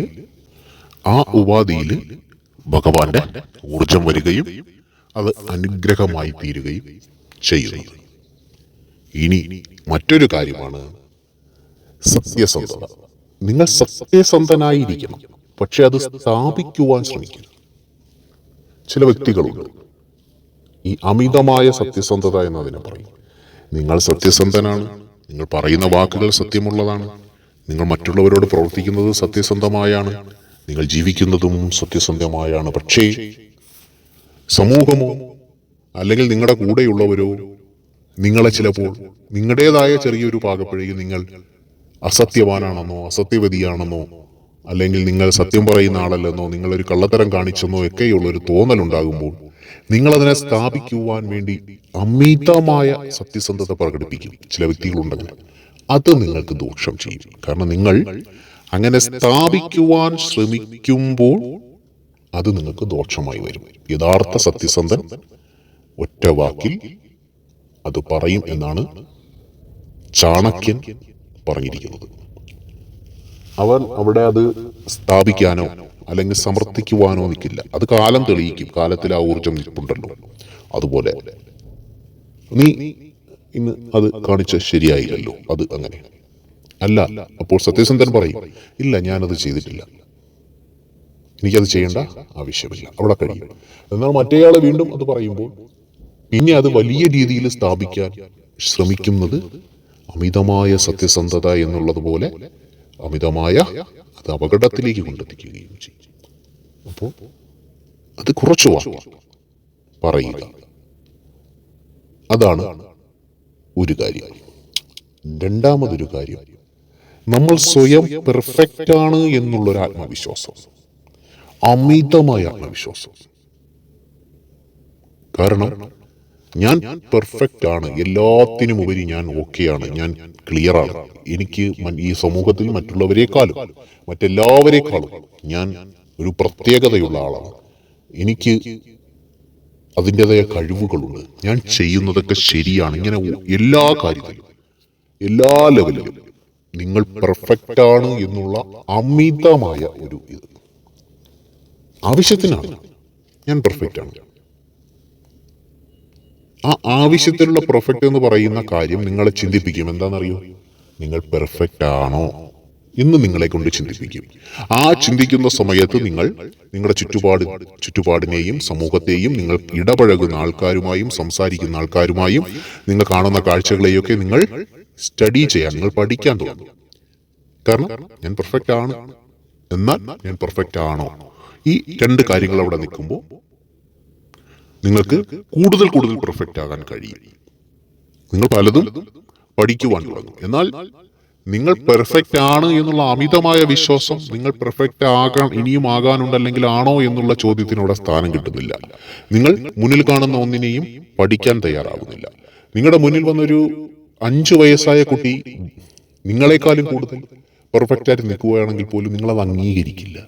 ആ ഉപാധിയിൽ ഭഗവാന്റെ ഊർജം വരികയും അത് അനുഗ്രഹമായി തീരുകയും ചെയ്യുന്നു. ഇനി മറ്റൊരു കാര്യമാണ് സത്യസന്ധത. നിങ്ങൾ സത്യസന്ധനായിരിക്കണം പക്ഷെ അത് സ്ഥാപിക്കുവാൻ ശ്രമിക്കുക ചില വ്യക്തികളുണ്ട് ഈ അമിതമായ സത്യസന്ധത എന്നതിനെ പറയും. നിങ്ങൾ സത്യസന്ധനാണ്. നിങ്ങൾ പറയുന്ന വാക്കുകൾ സത്യമുള്ളതാണ്. നിങ്ങൾ മറ്റുള്ളവരോട് പ്രവർത്തിക്കുന്നത് സത്യസന്ധമായാണ്. നിങ്ങൾ ജീവിക്കുന്നതും സത്യസന്ധമായാണ്. പക്ഷേ സമൂഹമോ അല്ലെങ്കിൽ നിങ്ങളുടെ കൂടെയുള്ളവരോ നിങ്ങളെ ചിലപ്പോൾ നിങ്ങളുടേതായ ചെറിയൊരു പാകപ്പിഴയിൽ നിങ്ങൾ അസത്യവാനാണെന്നോ അസത്യവതിയാണെന്നോ അല്ലെങ്കിൽ നിങ്ങൾ സത്യം പറയുന്ന ആളല്ലെന്നോ നിങ്ങളൊരു കള്ളത്തരം കാണിച്ചെന്നോ ഒക്കെയുള്ള ഒരു തോന്നലുണ്ടാകുമ്പോൾ നിങ്ങൾ അതിനെ സ്ഥാപിക്കുവാൻ വേണ്ടി അമിതമായ സത്യസന്ധത പ്രകടിപ്പിക്കും. ചില വ്യക്തികളുണ്ടെങ്കിൽ അത് നിങ്ങൾക്ക് ദോഷം ചെയ്യും. കാരണം നിങ്ങൾ അങ്ങനെ സ്ഥാപിക്കുവാൻ ശ്രമിക്കുമ്പോൾ അത് നിങ്ങൾക്ക് ദോഷമായി വരും. യഥാർത്ഥ സത്യസന്ധൻ ഒറ്റ വാക്കിൽ അത് പറയും എന്നാണ് ചാണക്യൻ പറഞ്ഞിരിക്കുന്നത്. അവൻ അവിടെ അത് സ്ഥാപിക്കാനോ അല്ലെങ്കിൽ സമർത്ഥിക്കുവാനോ നിൽക്കില്ല. അത് കാലം തെളിയിക്കും. കാലത്തിൽ ആ ഊർജം നിൽപ്പുണ്ടല്ലോ. അതുപോലെ നീ ഇന്ന് അത് കാണിച്ച ശരിയായില്ലല്ലോ. അത് അങ്ങനെ. അല്ല അപ്പോൾ സത്യസന്ധൻ പറയും ഇല്ല ഞാനത് ചെയ്തിട്ടില്ല. എനിക്കത് ചെയ്യേണ്ട ആവശ്യമില്ല. അവിടെ കഴിയും. എന്നാൽ മറ്റേയാൾ വീണ്ടും അത് പറയുമ്പോൾ പിന്നെ അത് വലിയ രീതിയിൽ സ്ഥാപിക്കാൻ ശ്രമിക്കുന്നത് അമിതമായ സത്യസന്ധത എന്നുള്ളതുപോലെ അമിതമായ അത് അപകടത്തിലേക്ക് കൊണ്ടെത്തിക്കുകയും ചെയ്യും. അപ്പോൾ അത് കുറച്ചു പറയുക. അതാണ് ഒരു കാര്യം. രണ്ടാമതൊരു കാര്യം നമ്മൾ സ്വയം പെർഫെക്റ്റ് ആണ് എന്നുള്ളൊരു ആത്മവിശ്വാസം. അമിതമായ ആത്മവിശ്വാസം. കാരണം ഞാൻ പെർഫെക്റ്റ് ആണ്. എല്ലാത്തിനും ഉപരി ഞാൻ ഓക്കെയാണ് ഞാൻ ക്ലിയർ ആണ്. എനിക്ക് ഈ സമൂഹത്തിൽ മറ്റുള്ളവരെക്കാളും മറ്റെല്ലാവരെക്കാളും ഞാൻ ഒരു പ്രത്യേകതയുള്ള ആളാണ്. എനിക്ക് അതിന്റെതായ കഴിവുകളുണ്ട്. ഞാൻ ചെയ്യുന്നതൊക്കെ ശരിയാണ്. ഇങ്ങനെ എല്ലാ കാര്യത്തിലും എല്ലാ ലെവലിലും നിങ്ങൾ പെർഫെക്റ്റ് ആണ് എന്നുള്ള അമിതമായ ഒരു ഇത്. ആവശ്യത്തിനാണ്. ഞാൻ പെർഫെക്റ്റ് ആണ്. ആ ആവശ്യത്തിലുള്ള പെർഫെക്റ്റ് എന്ന് പറയുന്ന കാര്യം നിങ്ങളെ ചിന്തിപ്പിക്കും. എന്താണെന്നറിയോ? നിങ്ങൾ പെർഫെക്റ്റ് ആണോ എന്ന് നിങ്ങളെ കൊണ്ട് ചിന്തിപ്പിക്കും. ആ ചിന്തിക്കുന്ന സമയത്ത് നിങ്ങൾ നിങ്ങളുടെ ചുറ്റുപാട് ചുറ്റുപാടിനെയും സമൂഹത്തെയും നിങ്ങൾ ഇടപഴകുന്ന ആൾക്കാരുമായും സംസാരിക്കുന്ന ആൾക്കാരുമായും നിങ്ങൾ കാണുന്ന കാഴ്ചകളെയൊക്കെ നിങ്ങൾ സ്റ്റഡി ചെയ്യാൻ നിങ്ങൾ പഠിക്കാൻ തുടങ്ങും കാരണം ഞാൻ പെർഫെക്റ്റ് ആണ്. എന്നാൽ ഞാൻ പെർഫെക്റ്റ് ആണോ? ഈ രണ്ട് കാര്യങ്ങൾ അവിടെ നിൽക്കുമ്പോൾ നിങ്ങൾക്ക് കൂടുതൽ കൂടുതൽ പെർഫെക്റ്റ് ആകാൻ കഴിയും. നിങ്ങൾ പലതും പഠിക്കുവാൻ തുടങ്ങും. എന്നാൽ നിങ്ങൾ പെർഫെക്റ്റ് ആണ് എന്നുള്ള അമിതമായ വിശ്വാസം നിങ്ങൾ പെർഫെക്റ്റ് ആകാൻ ഇനിയും ആകാനുണ്ട് അല്ലെങ്കിൽ ആണോ എന്നുള്ള ചോദ്യത്തിനോട് സ്ഥാനം കിട്ടുന്നില്ല. നിങ്ങൾ മുന്നിൽ കാണുന്ന ഒന്നിനെയും പഠിക്കാൻ തയ്യാറാകുന്നില്ല നിങ്ങളുടെ മുന്നിൽ വന്നൊരു അഞ്ചു വയസ്സായ കുട്ടി നിങ്ങളെക്കാളും കൂടുതൽ പെർഫെക്റ്റ് ആയിട്ട് നിൽക്കുകയാണെങ്കിൽ പോലും നിങ്ങളത് അംഗീകരിക്കില്ല.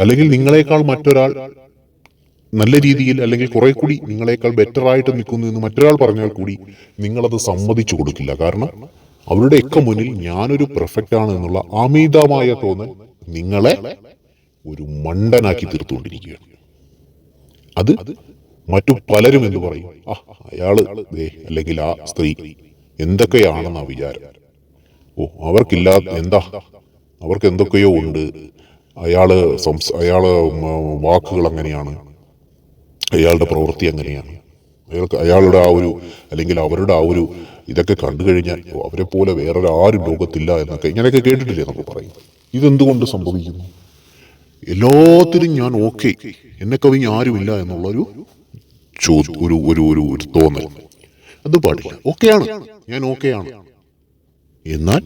അല്ലെങ്കിൽ നിങ്ങളെക്കാൾ മറ്റൊരാൾ നല്ല രീതിയിൽ അല്ലെങ്കിൽ കുറെ കൂടി നിങ്ങളെക്കാൾ ബെറ്റർ ആയിട്ട് നിൽക്കുന്നു എന്ന് മറ്റൊരാൾ പറഞ്ഞാൽ കൂടി നിങ്ങളത് സമ്മതിച്ചു കൊടുക്കില്ല. കാരണം അവരുടെ അവരുടെയൊക്കെ മുന്നിൽ ഞാനൊരു പെർഫെക്റ്റ് ആണ് എന്നുള്ള അമിതമായ തോന്നൽ നിങ്ങളെ ഒരു മണ്ടനാക്കി തീർത്തുകൊണ്ടിരിക്കുകയാണ്. അത് മറ്റു പലരും എന്ന് പറയും? ആ അയാൾ ദേ അല്ലെങ്കിൽ ആ സ്ത്രീ എന്തൊക്കെയാണെന്നാ വിചാരം? ഓ അവർക്കില്ലാ എന്താ? അവർക്ക് എന്തൊക്കെയോ ഉണ്ട്. അയാൾ സംസ് അയാൾ വാക്കുകൾ അങ്ങനെയാണ് അയാളുടെ പ്രവൃത്തി അങ്ങനെയാണ്. അയാൾക്ക് അയാളുടെ ആ ഒരു അല്ലെങ്കിൽ അവരുടെ ആ ഒരു ഇതൊക്കെ കണ്ടു കഴിഞ്ഞാൽ അവരെ പോലെ വേറൊരാരും ലോകത്തില്ല എന്നൊക്കെ ഇങ്ങനെയൊക്കെ കേട്ടിട്ടില്ലേ നമ്മൾ പറയും. ഇതെന്തുകൊണ്ട് സംഭവിക്കുന്നു? എല്ലാത്തിനും ഞാൻ ഓക്കെ. എന്നെ കവിഞ്ഞ് ആരുമില്ല എന്നുള്ളൊരു ഒരു ഒരു ഒരു ഒരു തോന്നൽ. അത് പാടില്ല. ഓക്കെയാണ്. ഞാൻ ഓക്കെയാണ്. എന്നാൽ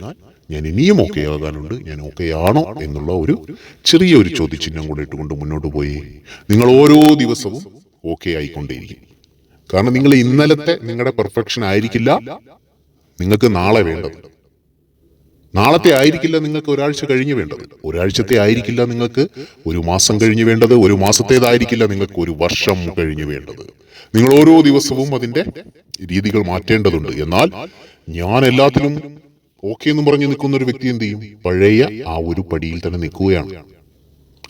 ഞാൻ ഇനിയും ഓക്കെ ആകാനുണ്ട് ഞാൻ ഓക്കെ ആണോ എന്നുള്ള ഒരു ചെറിയ ഒരു ചോദ്യചിഹ്നം കൂടെ ഇട്ടുകൊണ്ട് മുന്നോട്ട് പോയി. നിങ്ങൾ ഓരോ ദിവസവും ഓക്കെ ആയിക്കൊണ്ടേയിരിക്കും. കാരണം നിങ്ങൾ ഇന്നലത്തെ നിങ്ങളുടെ പെർഫെക്ഷൻ ആയിരിക്കില്ല നിങ്ങൾക്ക് നാളെ വേണ്ടത്. നാളത്തെ ആയിരിക്കില്ല നിങ്ങൾക്ക് ഒരാഴ്ച കഴിഞ്ഞ് വേണ്ടത്. ഒരാഴ്ചത്തെ ആയിരിക്കില്ല നിങ്ങൾക്ക് ഒരു മാസം കഴിഞ്ഞ് വേണ്ടത് ഒരു മാസത്തേതായിരിക്കില്ല നിങ്ങൾക്ക് ഒരു വർഷം കഴിഞ്ഞ് വേണ്ടത്. നിങ്ങൾ ഓരോ ദിവസവും അതിന്റെ രീതികൾ മാറ്റേണ്ടതുണ്ട്. എന്നാൽ ഞാൻ എല്ലാത്തിലും ഓക്കെ എന്ന് പറഞ്ഞ് നിൽക്കുന്ന ഒരു വ്യക്തി എന്ത് ചെയ്യും? പഴയ ആ ഒരു പടിയിൽ തന്നെ നിൽക്കുകയാണ്.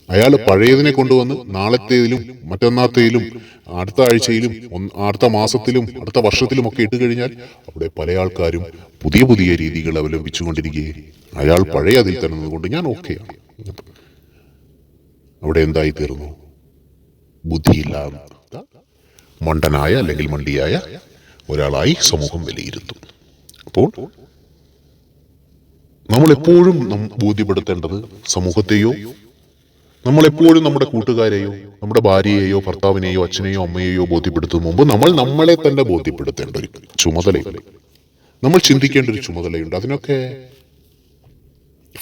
അയാൾ പഴയതിനെ കൊണ്ടുവന്ന് നാളത്തേതിലും മറ്റന്നാത്തേതിലും അടുത്ത ആഴ്ചയിലും അടുത്ത മാസത്തിലും അടുത്ത വർഷത്തിലും ഒക്കെ ഇട്ട് കഴിഞ്ഞാൽ അവിടെ പല ആൾക്കാരും പുതിയ പുതിയ രീതികൾ അവലംബിച്ചുകൊണ്ടിരിക്കുകയും അയാൾ പഴയ അതിൽ തന്നെ ഞാൻ ഓക്കെയാണ്. അവിടെ എന്തായി തീർന്നു ബുദ്ധിയില്ലാത്ത മണ്ടനായ അല്ലെങ്കിൽ മണ്ടിയായ ഒരാളായി സമൂഹം വിലയിരുത്തും. അപ്പോൾ നമ്മൾ എപ്പോഴും നം ബോധ്യപ്പെടുത്തേണ്ടത് സമൂഹത്തെയോ നമ്മൾ എപ്പോഴും നമ്മുടെ കൂട്ടുകാരെയോ നമ്മുടെ ഭാര്യയെയോ ഭർത്താവിനെയോ അച്ഛനെയോ അമ്മയെയോ ബോധ്യപ്പെടുത്തും. മുമ്പ് നമ്മൾ നമ്മളെ തന്നെ ബോധ്യപ്പെടുത്തേണ്ട ഒരു ചുമതലയുണ്ട്. നമ്മൾ ചിന്തിക്കേണ്ട ഒരു ചുമതലയുണ്ട്. അതിനൊക്കെ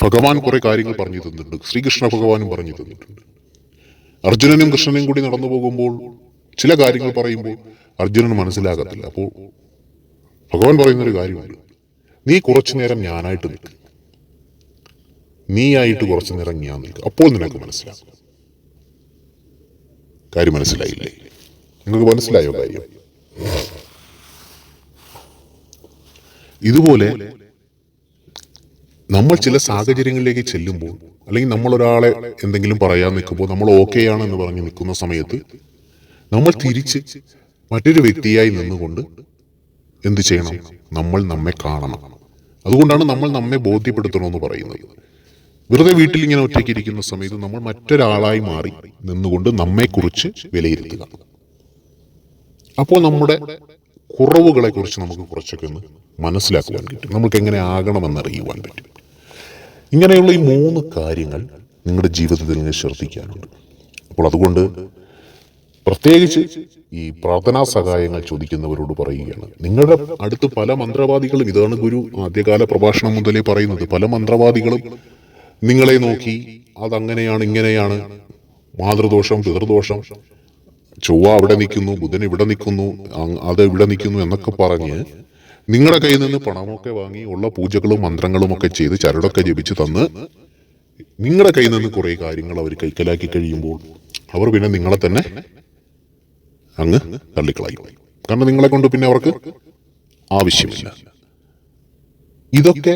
ഭഗവാൻ കുറെ കാര്യങ്ങൾ പറഞ്ഞു തന്നിട്ടുണ്ട്. ശ്രീകൃഷ്ണ ഭഗവാനും പറഞ്ഞു തന്നിട്ടുണ്ട്. അർജുനനും കൃഷ്ണനും കൂടി നടന്നു പോകുമ്പോൾ ചില കാര്യങ്ങൾ പറയുമ്പോൾ അർജുനന് മനസ്സിലാകത്തില്ല. അപ്പോൾ ഭഗവാൻ പറയുന്നൊരു കാര്യമുണ്ട്. നീ കുറച്ചു നേരം ഞാനായിട്ട് നിൽക്കും. നീയായിട്ട് കുറച്ച് നേരം ഞാൻ നിൽക്കും. അപ്പോൾ നിനക്ക് മനസ്സിലാകും. കാര്യം മനസ്സിലായില്ലേ? നിങ്ങൾക്ക് മനസ്സിലായോ കാര്യം? ഇതുപോലെ നമ്മൾ ചില സാഹചര്യങ്ങളിലേക്ക് ചെല്ലുമ്പോൾ അല്ലെങ്കിൽ നമ്മൾ ഒരാളെ എന്തെങ്കിലും പറയാൻ നിൽക്കുമ്പോൾ നമ്മൾ ഓക്കെ എന്ന് പറഞ്ഞ് നിൽക്കുന്ന സമയത്ത് നമ്മൾ തിരിച്ച് മറ്റൊരു വ്യക്തിയായി നിന്നുകൊണ്ട് എന്ത് ചെയ്യണം? നമ്മൾ നമ്മെ കാണണം. അതുകൊണ്ടാണ് നമ്മൾ നമ്മെ ബോധ്യപ്പെടുത്തണമെന്ന് പറയുന്നത്. വെറുതെ വീട്ടിൽ ഇങ്ങനെ ഒറ്റയ്ക്ക് ഇരിക്കുന്ന സമയത്ത് നമ്മൾ മറ്റൊരാളായി മാറി നിന്നുകൊണ്ട് നമ്മെക്കുറിച്ച് വിലയിരുത്തുക. അപ്പോൾ നമ്മുടെ കുറവുകളെ കുറിച്ച് നമുക്ക് കുറച്ചൊക്കെ ഒന്ന് മനസ്സിലാക്കുവാൻ പറ്റും നമുക്ക് എങ്ങനെ ആകണമെന്ന് അറിയുവാൻ പറ്റും. ഇങ്ങനെയുള്ള ഈ മൂന്ന് കാര്യങ്ങൾ നിങ്ങളുടെ ജീവിതത്തിൽ നിങ്ങൾ ശ്രദ്ധിക്കാനുണ്ട്. അപ്പോൾ അതുകൊണ്ട് പ്രത്യേകിച്ച് ഈ പ്രാർത്ഥനാ സഹായങ്ങൾ ചോദിക്കുന്നവരോട് പറയുകയാണ്. നിങ്ങളുടെ അടുത്ത് പല മന്ത്രവാദികളും ഇതാണ് ഗുരു ആദ്യകാല പ്രഭാഷണം മുതലേ പറയുന്നത് പല മന്ത്രവാദികളും നിങ്ങളെ നോക്കി അതങ്ങനെയാണ് ഇങ്ങനെയാണ്. മാതൃദോഷം പിതൃദോഷം. ചൊവ്വ അവിടെ നിൽക്കുന്നു ബുധൻ ഇവിടെ നിൽക്കുന്നു അത് ഇവിടെ നിൽക്കുന്നു എന്നൊക്കെ പറഞ്ഞ് നിങ്ങളുടെ കയ്യിൽ നിന്ന് പണമൊക്കെ വാങ്ങി ഉള്ള പൂജകളും മന്ത്രങ്ങളും ഒക്കെ ചെയ്ത് ചരടൊക്കെ ജപിച്ച് തന്ന് നിങ്ങളുടെ കയ്യിൽ നിന്ന് കുറേ കാര്യങ്ങൾ അവർ കൈക്കലാക്കി കഴിയുമ്പോൾ അവർ പിന്നെ നിങ്ങളെ തന്നെ അങ്ങ് തള്ളിക്കളയും. കാരണം നിങ്ങളെ കൊണ്ട് പിന്നെ അവർക്ക് ആവശ്യമില്ല. ഇതൊക്കെ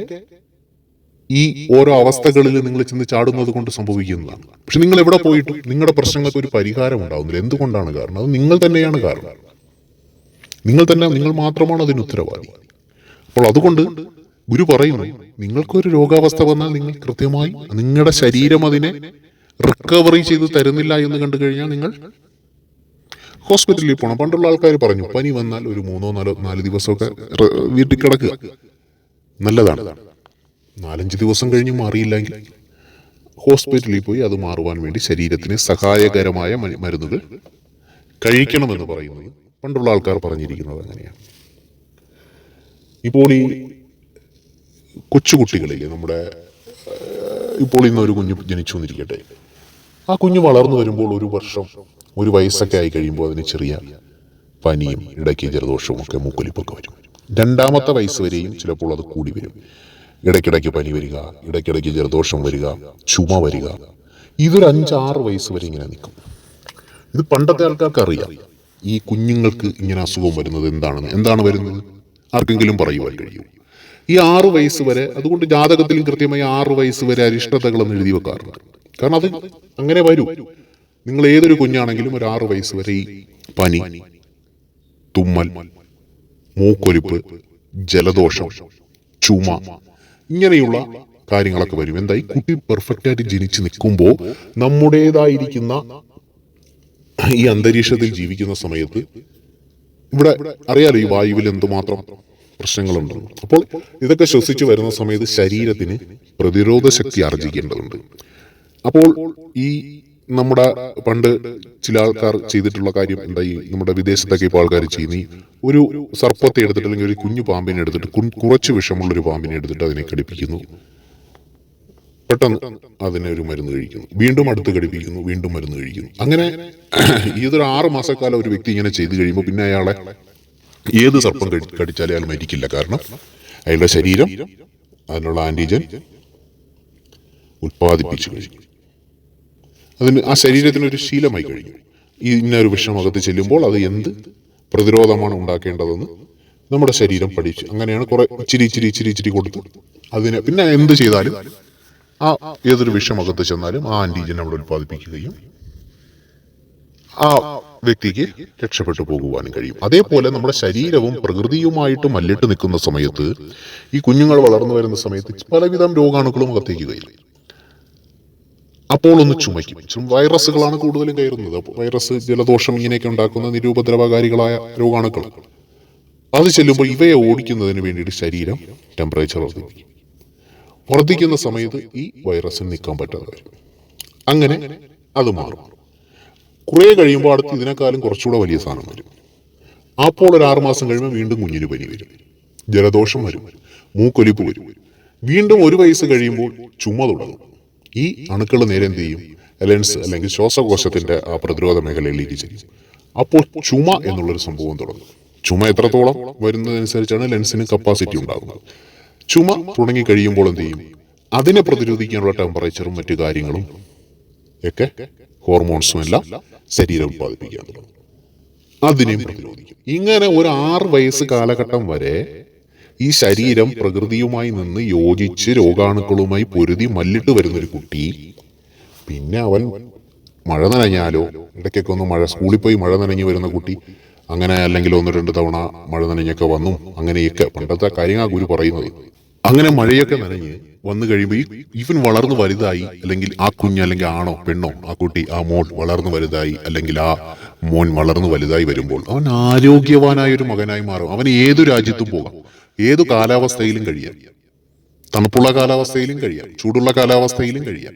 ഈ ഓരോ അവസ്ഥകളിൽ നിങ്ങൾ ചെന്ന് ചാടുന്നത് കൊണ്ട് സംഭവിക്കുന്നതാണ്. പക്ഷെ നിങ്ങൾ എവിടെ പോയിട്ട് നിങ്ങളുടെ പ്രശ്നങ്ങൾക്ക് ഒരു പരിഹാരം ഉണ്ടാവുന്നില്ല. എന്തുകൊണ്ടാണ് കാരണം? അത് നിങ്ങൾ തന്നെയാണ് കാരണം. നിങ്ങൾ തന്നെ നിങ്ങൾ മാത്രമാണ് അതിന് ഉത്തരവാദി. അപ്പോൾ അതുകൊണ്ട് ഗുരു പറയുന്നു നിങ്ങൾക്കൊരു രോഗാവസ്ഥ വന്നാൽ നിങ്ങൾ കൃത്യമായി നിങ്ങളുടെ ശരീരം അതിനെ റിക്കവറി ചെയ്ത് തരുന്നില്ല എന്ന് കണ്ടു കഴിഞ്ഞാൽ നിങ്ങൾ ഹോസ്പിറ്റലിൽ പോകണം പണ്ടുള്ള ആൾക്കാർ പറഞ്ഞു പനി വന്നാൽ ഒരു മൂന്നോ നാലോ നാല് ദിവസമൊക്കെ വീട്ടിൽ കിടക്കുക. നല്ലതാണ്. നാലഞ്ച് ദിവസം കഴിഞ്ഞ് മാറിയില്ലെങ്കിൽ ഹോസ്പിറ്റലിൽ പോയി അത് മാറുവാൻ വേണ്ടി ശരീരത്തിന് സഹായകരമായ മരുന്നുകൾ കഴിക്കണമെന്ന് പറയുന്നത് പണ്ടുള്ള ആൾക്കാർ പറഞ്ഞിരിക്കുന്നത് അങ്ങനെയാണ്. ഇപ്പോൾ ഈ കൊച്ചുകുട്ടികളിൽ നമ്മുടെ ഇപ്പോൾ ഇന്നൊരു കുഞ്ഞ് ജനിച്ചു എന്നിരിക്കട്ടെ ആ കുഞ്ഞ് വളർന്നു വരുമ്പോൾ ഒരു വർഷം ഒരു വയസ്സൊക്കെ ആയി കഴിയുമ്പോൾ അതിന് ചെറിയ പനിയും ഇടയ്ക്ക് ജലദോഷവും ഒക്കെ മൂക്കൊലിപ്പൊക്കെ വരും. രണ്ടാമത്തെ വയസ്സ് വരെയും ചിലപ്പോൾ അത് കൂടി വരും. ഇടയ്ക്കിടയ്ക്ക് പനി വരിക ഇടയ്ക്കിടയ്ക്ക് ജലദോഷം വരിക ചുമ വരിക. ഇതൊരു അഞ്ചാറ് വയസ്സ് വരെ ഇങ്ങനെ നിൽക്കും. ഇത് പണ്ടത്തെ ആൾക്കാർക്ക് അറിയാം ഈ കുഞ്ഞുങ്ങൾക്ക് ഇങ്ങനെ അസുഖം വരുന്നത് എന്താണെന്ന്. എന്താണ് വരുന്നത്? ആർക്കെങ്കിലും പറയുവാൻ കഴിയും. ഈ ആറ് വയസ്സ് വരെ അതുകൊണ്ട് ജാതകത്തിലും കൃത്യമായി ആറ് വയസ്സ് വരെ അരിഷ്ടതകളെന്ന് എഴുതി വെക്കാറുണ്ട്. കാരണം അത് അങ്ങനെ വരൂ. നിങ്ങൾ ഏതൊരു കുഞ്ഞാണെങ്കിലും ഒരു ആറ് വയസ്സ് വരെ ഈ പനി തുമ്മൽ മൂക്കൊലിപ്പ് ജലദോഷം ചുമ ഇങ്ങനെയുള്ള കാര്യങ്ങളൊക്കെ വരും. എന്തായി? കുട്ടി പെർഫെക്റ്റ് ആയിട്ട് ജനിച്ച് നിൽക്കുമ്പോൾ നമ്മുടേതായിരിക്കുന്ന ഈ അന്തരീക്ഷത്തിൽ ജീവിക്കുന്ന സമയത്ത് ഇവിടെ അറിയാലോ ഈ വായുവിൽ എന്തുമാത്രം പ്രശ്നങ്ങളുണ്ട്. അപ്പോൾ ഇതൊക്കെ ശ്വസിച്ചു വരുന്ന സമയത്ത് ശരീരത്തിന് പ്രതിരോധ ശക്തി ആർജിക്കേണ്ടതുണ്ട്. അപ്പോൾ ഈ നമ്മുടെ പണ്ട് ചില ആൾക്കാർ ചെയ്തിട്ടുള്ള കാര്യം എന്താ ഈ നമ്മുടെ വിദേശത്തൊക്കെ ഇപ്പോൾ ആൾക്കാർ ചെയ്യുന്ന ഒരു സർപ്പത്തെ എടുത്തിട്ട് അല്ലെങ്കിൽ ഒരു കുഞ്ഞു പാമ്പിനെ എടുത്തിട്ട് കുറച്ച് വിഷമുള്ള ഒരു പാമ്പിനെ എടുത്തിട്ട് അതിനെ കടിപ്പിക്കുന്നു. പെട്ടെന്ന് അതിനെ ഒരു മരുന്ന് കഴിക്കുന്നു. വീണ്ടും അടുത്ത് കടിപ്പിക്കുന്നു വീണ്ടും മരുന്ന് കഴിക്കുന്നു. അങ്ങനെ ഇതൊരു ആറ് മാസക്കാലം ഒരു വ്യക്തി ഇങ്ങനെ ചെയ്തു കഴിയുമ്പോൾ പിന്നെ അയാളെ ഏത് സർപ്പം കടിച്ചാലും അയാൾ മരിക്കില്ല. കാരണം അയാളുടെ ശരീരം അതിനുള്ള ആന്റിജൻ ഉത്പാദിപ്പിച്ചു കഴിഞ്ഞു. അതിന് ആ ശരീരത്തിന് ഒരു ശീലമായി കഴിഞ്ഞു. ഈ ഇന്ന ഒരു വിഷം അകത്ത് ചെല്ലുമ്പോൾ അത് എന്ത് പ്രതിരോധമാണ് ഉണ്ടാക്കേണ്ടതെന്ന് നമ്മുടെ ശരീരം പഠിച്ചു. അങ്ങനെയാണ് കുറെ ഇച്ചിരി ഇച്ചിരി ഇച്ചിരി ഇച്ചിരി കൊടുത്ത് അതിനെ പിന്നെ എന്ത് ചെയ്താലും ആ ഏതൊരു വിഷം അകത്ത് ചെന്നാലും ആ ആന്റിജൻ അവിടെ ഉൽപ്പാദിപ്പിക്കുകയും ആ വ്യക്തിക്ക് രക്ഷപ്പെട്ടു പോകുവാനും കഴിയും. അതേപോലെ നമ്മുടെ ശരീരവും പ്രകൃതിയുമായിട്ട് മല്ലിട്ട് നിൽക്കുന്ന സമയത്ത് ഈ കുഞ്ഞുങ്ങൾ വളർന്നു വരുന്ന സമയത്ത് പലവിധം രോഗാണുക്കളും അകത്തേക്ക് കയറും. അപ്പോൾ ഒന്ന് ചുമയ്ക്കും. വൈറസുകളാണ് കൂടുതലും കയറുന്നത്. വൈറസ് ജലദോഷം ഇങ്ങനെയൊക്കെ ഉണ്ടാക്കുന്ന നിരൂപദ്രവകാരികളായ രോഗാണുക്കൾ. അത് ചെല്ലുമ്പോൾ ഇവയെ ഓടിക്കുന്നതിന് വേണ്ടിയിട്ട് ശരീരം ടെമ്പറേച്ചർ വർദ്ധിപ്പിക്കും. വർദ്ധിക്കുന്ന സമയത്ത് ഈ വൈറസിന് നിൽക്കാൻ പറ്റാതെ വരും. അങ്ങനെ അത് മാറും. കുറേ കഴിയുമ്പോൾ അടുത്ത് ഇതിനേക്കാളും കുറച്ചുകൂടെ വലിയ സാധനം വരും. അപ്പോൾ ഒരു ആറുമാസം കഴിയുമ്പോൾ വീണ്ടും കുഞ്ഞിന് പനി വരും. ജലദോഷം വരും. മൂക്കൊലിപ്പ് വരും. വീണ്ടും ഒരു വയസ്സ് കഴിയുമ്പോൾ ചുമ തുടങ്ങും. ഈ അണുക്കൾ നേരെ എന്ത് ചെയ്യും ലെൻസ് അല്ലെങ്കിൽ ശ്വാസകോശത്തിന്റെ ആ പ്രതിരോധ മേഖലയിലേക്ക് ചെയ്യും അപ്പോൾ ചുമ എന്നുള്ളൊരു സംഭവം തുടങ്ങും. ചുമ എത്രത്തോളം വരുന്നതനുസരിച്ചാണ് ലെൻസിന് കപ്പാസിറ്റി ഉണ്ടാകുന്നത്. ചുമ തുടങ്ങി കഴിയുമ്പോൾ എന്ത് ചെയ്യും? അതിനെ പ്രതിരോധിക്കാനുള്ള ടെമ്പറേച്ചറും മറ്റു കാര്യങ്ങളും ഒക്കെ ഹോർമോൺസും എല്ലാം ശരീരം ഉത്പാദിപ്പിക്കാൻ തുടങ്ങും. അതിനെയും പ്രതിരോധിക്കും. ഇങ്ങനെ ഒരു ആറ് വയസ്സ് കാലഘട്ടം വരെ ഈ ശരീരം പ്രകൃതിയുമായി നിന്ന് യോജിച്ച് രോഗാണുക്കളുമായി പൊരുതി മല്ലിട്ട് വരുന്നൊരു കുട്ടി. പിന്നെ അവൻ മഴ നനഞ്ഞാലോ? ഇടയ്ക്കൊക്കെ ഒന്ന് മഴ സ്കൂളിൽ പോയി മഴ നനഞ്ഞു വരുന്ന കുട്ടി. അങ്ങനെ അല്ലെങ്കിൽ ഒന്ന് രണ്ട് തവണ മഴ നനഞ്ഞൊക്കെ വന്നു. അങ്ങനെയൊക്കെ പണ്ടത്തെ കാര്യങ്ങൾ ഗുരു പറയുന്നത്. അങ്ങനെ മഴയൊക്കെ നനഞ്ഞ് വന്നു കഴിയുമ്പോൾ ഈ ഇവൻ വളർന്നു വലുതായി അല്ലെങ്കിൽ ആ കുഞ്ഞ് അല്ലെങ്കിൽ ആണോ പെണ്ണോ? ആ കുട്ടി ആ മോൾ വളർന്നു വലുതായി അല്ലെങ്കിൽ ആ മോൻ വളർന്നു വലുതായി വരുമ്പോൾ അവൻ ആരോഗ്യവാനായ ഒരു മകനായി മാറും. അവൻ ഏതു രാജ്യത്തും പോകാം. ഏതു കാലാവസ്ഥയിലും കഴിയാം. തണുപ്പുള്ള കാലാവസ്ഥയിലും കഴിയാം. ചൂടുള്ള കാലാവസ്ഥയിലും കഴിയാം.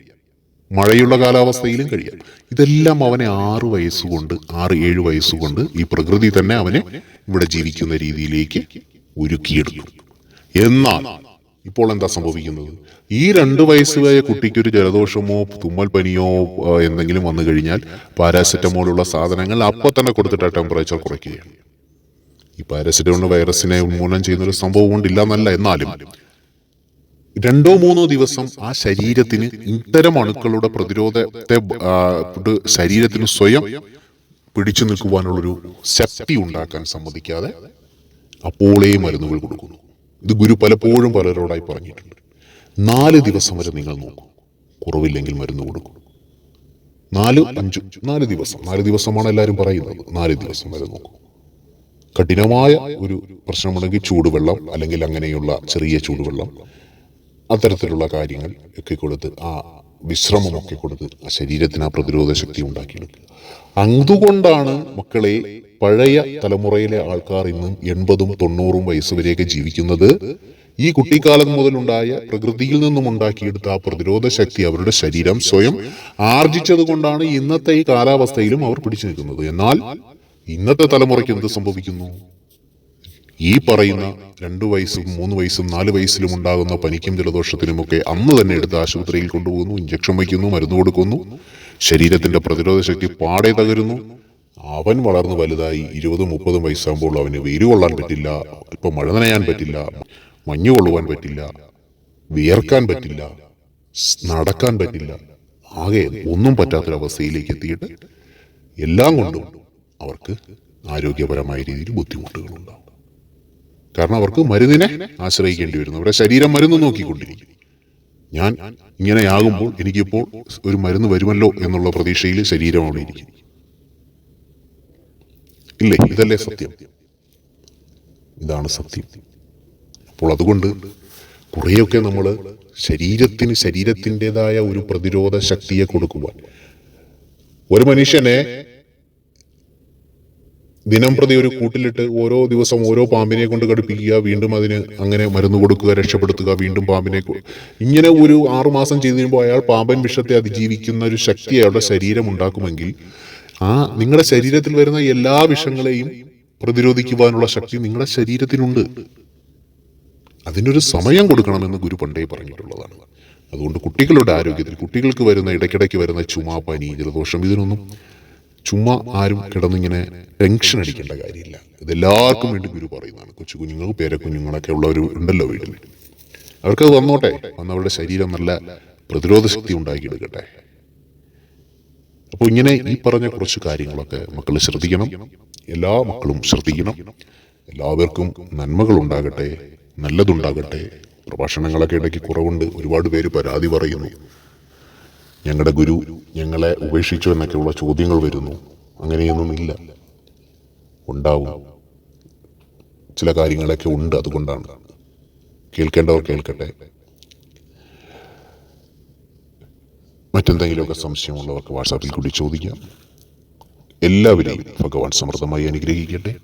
മഴയുള്ള കാലാവസ്ഥയിലും കഴിയാം. ഇതെല്ലാം അവനെ ആറു വയസ്സുകൊണ്ട് ആറ് ഏഴ് വയസ്സുകൊണ്ട് ഈ പ്രകൃതി തന്നെ അവനെ ഇവിടെ ജീവിക്കുന്ന രീതിയിലേക്ക് ഒരുക്കിയെടുക്കും. എന്നാൽ ഇപ്പോൾ എന്താ സംഭവിക്കുന്നത്? ഈ രണ്ട് വയസ്സുകായ കുട്ടിക്കൊരു ജലദോഷമോ തുമ്മൽ പനിയോ എന്തെങ്കിലും വന്നു കഴിഞ്ഞാൽ പാരാസെറ്റമോളുള്ള സാധനങ്ങൾ അപ്പോൾ തന്നെ കൊടുത്തിട്ട് ടെമ്പറേച്ചർ കുറയ്ക്കുകയാണ്. ഈ പാരസിറ്റമോൾ വൈറസിനെ ഉന്മൂലനം ചെയ്യുന്ന ഒരു സംഭവം കൊണ്ടില്ല എന്നല്ല എന്നാലും രണ്ടോ മൂന്നോ ദിവസം ആ ശരീരത്തിന് ഇത്തരം അണുക്കളുടെ പ്രതിരോധത്തെ ശരീരത്തിന് സ്വയം പിടിച്ചു നിൽക്കുവാനുള്ളൊരു ശക്തി ഉണ്ടാക്കാൻ സമ്മതിക്കാതെ അപ്പോളേ മരുന്നുകൾ കൊടുക്കുന്നു. ഇത് ഗുരു പലപ്പോഴും പലരോടായി പറഞ്ഞിട്ടുണ്ട്. നാല് ദിവസം വരെ നിങ്ങൾ നോക്കൂ. കുറവില്ലെങ്കിൽ മരുന്ന് കൊടുക്കും. നാല് അഞ്ചു നാല് ദിവസം. നാല് ദിവസമാണ് എല്ലാവരും പറയുന്നത്. നാല് ദിവസം വരെ നോക്കും. കഠിനമായ ഒരു പ്രശ്നമുണ്ടെങ്കിൽ ചൂടുവെള്ളം അല്ലെങ്കിൽ അങ്ങനെയുള്ള ചെറിയ ചൂടുവെള്ളം. അത്തരത്തിലുള്ള കാര്യങ്ങൾ ഒക്കെ കൊടുത്ത് ആ വിശ്രമമൊക്കെ കൊടുത്ത് ആ ശരീരത്തിന് ആ പ്രതിരോധ ശക്തി ഉണ്ടാക്കിയെടുക്കുക. അതുകൊണ്ടാണ് മക്കളെ പഴയ തലമുറയിലെ ആൾക്കാർ ഇന്നും എൺപതും തൊണ്ണൂറും വയസ്സ് വരെയൊക്കെ ജീവിക്കുന്നത് ഈ കുട്ടിക്കാലം മുതലുണ്ടായ പ്രകൃതിയിൽ നിന്നും ഉണ്ടാക്കിയെടുത്ത ആ പ്രതിരോധ ശക്തി അവരുടെ ശരീരം സ്വയം ആർജിച്ചത് കൊണ്ടാണ് ഇന്നത്തെ ഈ കാലാവസ്ഥയിലും അവർ പിടിച്ചു നിൽക്കുന്നത്. എന്നാൽ ഇന്നത്തെ തലമുറയ്ക്ക് എന്ത് സംഭവിക്കുന്നു? ഈ പറയുന്ന രണ്ടു വയസ്സും മൂന്ന് വയസ്സും നാല് വയസ്സിലും ഉണ്ടാകുന്ന പനിക്കും ജലദോഷത്തിനുമൊക്കെ അന്ന് തന്നെ എടുത്ത് ആശുപത്രിയിൽ കൊണ്ടുപോകുന്നു ഇഞ്ചക്ഷൻ വയ്ക്കുന്നു മരുന്ന് കൊടുക്കുന്നു. ശരീരത്തിന്റെ പ്രതിരോധ ശക്തി പാടെ തകരുന്നു. അവൻ വളർന്ന് വലുതായി ഇരുപതും മുപ്പതും വയസ്സാകുമ്പോൾ അവന് വെയിൽ കൊള്ളാൻ പറ്റില്ല ഇപ്പൊ മഴ നനയാൻ പറ്റില്ല മഞ്ഞു കൊള്ളുവാൻ പറ്റില്ല വിയർക്കാൻ പറ്റില്ല നടക്കാൻ പറ്റില്ല. ആകെ ഒന്നും പറ്റാത്തൊരവസ്ഥയിലേക്ക് എത്തിയിട്ട് എല്ലാം കൊണ്ടും അവർക്ക് ആരോഗ്യപരമായ രീതിയിൽ ബുദ്ധിമുട്ടുകളുണ്ടാവും കാരണം അവർക്ക് മരുന്നിനെ ആശ്രയിക്കേണ്ടി വരുന്നു. അവരുടെ ശരീരം മരുന്ന് നോക്കിക്കൊണ്ടിരിക്കും. ഞാൻ ഇങ്ങനെയാകുമ്പോൾ എനിക്കിപ്പോൾ ഒരു മരുന്ന് വരുമല്ലോ എന്നുള്ള പ്രതീക്ഷയിൽ ശരീരം അവിടെ ഇരിക്കും. ഇല്ലേ? ഇതല്ലേ സത്യം? ഇതാണ് സത്യം. അപ്പോൾ അതുകൊണ്ട് കുറേയൊക്കെ നമ്മൾ ശരീരത്തിന് ശരീരത്തിന്റെതായ ഒരു പ്രതിരോധ ശക്തിയെ കൊടുക്കുവാൻ ഒരു മനുഷ്യനെ ദിനം പ്രതി ഒരു കൂട്ടിലിട്ട് ഓരോ ദിവസം ഓരോ പാമ്പിനെ കൊണ്ട് കടുപ്പിക്കുക വീണ്ടും അതിന് അങ്ങനെ മരുന്ന് കൊടുക്കുക രക്ഷപ്പെടുത്തുക വീണ്ടും പാമ്പിനെ ഇങ്ങനെ ഒരു ആറുമാസം ചെയ്തു കഴിയുമ്പോൾ അയാൾ പാമ്പൻ വിഷത്തെ അതിജീവിക്കുന്ന ഒരു ശക്തി അയാളുടെ ശരീരം ഉണ്ടാക്കുമെങ്കിൽ ആ നിങ്ങളുടെ ശരീരത്തിൽ വരുന്ന എല്ലാ വിഷങ്ങളെയും പ്രതിരോധിക്കുവാനുള്ള ശക്തി നിങ്ങളുടെ ശരീരത്തിനുണ്ട്. അതിനൊരു സമയം കൊടുക്കണമെന്ന് ഗുരു പണ്ടേ പറഞ്ഞിട്ടുള്ളതാണ്. അതുകൊണ്ട് കുട്ടികളുടെ ആരോഗ്യത്തിൽ കുട്ടികൾക്ക് വരുന്ന ഇടയ്ക്കിടയ്ക്ക് വരുന്ന ചുമ പനി ജലദോഷം ഇതിനൊന്നും ചുമ്മാ ആരും കിടന്നിങ്ങനെ ടെൻഷൻ അടിക്കേണ്ട കാര്യമില്ല. ഇതെല്ലാവർക്കും വേണ്ടി ഗുരു പറയുന്നതാണ്. കൊച്ചു കുഞ്ഞുങ്ങൾ പേരക്കുഞ്ഞുങ്ങളൊക്കെ ഉള്ളവർ ഉണ്ടല്ലോ വീട്ടിൽ. അവർക്കത് വന്നോട്ടെ. വന്ന് അവരുടെ ശരീരം നല്ല പ്രതിരോധ ശക്തി ഉണ്ടാക്കിയെടുക്കട്ടെ അപ്പോൾ ഇങ്ങനെ ഈ പറഞ്ഞ കുറച്ച് കാര്യങ്ങളൊക്കെ മക്കൾ ശ്രദ്ധിക്കണം. എല്ലാ മക്കളും ശ്രദ്ധിക്കണം. എല്ലാവർക്കും നന്മകൾ ഉണ്ടാകട്ടെ. നല്ലതുണ്ടാകട്ടെ. പ്രഭാഷണങ്ങളൊക്കെ ഇടയ്ക്ക് കുറവുണ്ട്. ഒരുപാട് പേര് പരാതി പറയുന്നു. ഞങ്ങളുടെ ഗുരു ഞങ്ങളെ ഉപേക്ഷിച്ചു എന്നൊക്കെയുള്ള ചോദ്യങ്ങൾ വരുന്നു. അങ്ങനെയൊന്നും ഇല്ല. ഉണ്ടാവും. ചില കാര്യങ്ങളൊക്കെ ഉണ്ട് അതുകൊണ്ടാണ്. കേൾക്കേണ്ടവർ കേൾക്കട്ടെ. മറ്റെന്തെങ്കിലുമൊക്കെ സംശയമുള്ളവർക്ക് വാട്സാപ്പിൽ കൂടി ചോദിക്കാം. എല്ലാവരെയും ഭഗവാൻ സമൃദ്ധമായി അനുഗ്രഹിക്കട്ടെ.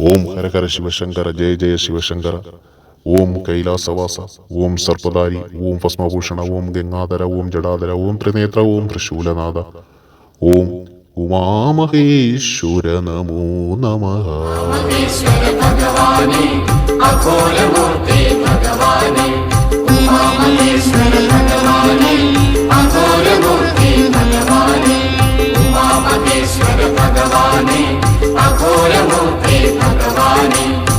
ഓം ഹരഹര ശിവശങ്കര ജയ ജയ ശിവശങ്കര ഓം കൈലാസവാസ ഓം സർപ്പദാരി ഓം ഭസ്മഭൂഷണ ഓം ഗംഗാധര ഓം ജടാധര ഓം ത്രിനേത്ര ഓം തൃശൂലനാഥ ഓം ഉമാമഹേശ്വര നമോ നമ.
ഭഗവാനെ. അഘോരമൂർത്തി ഭഗവാനെ.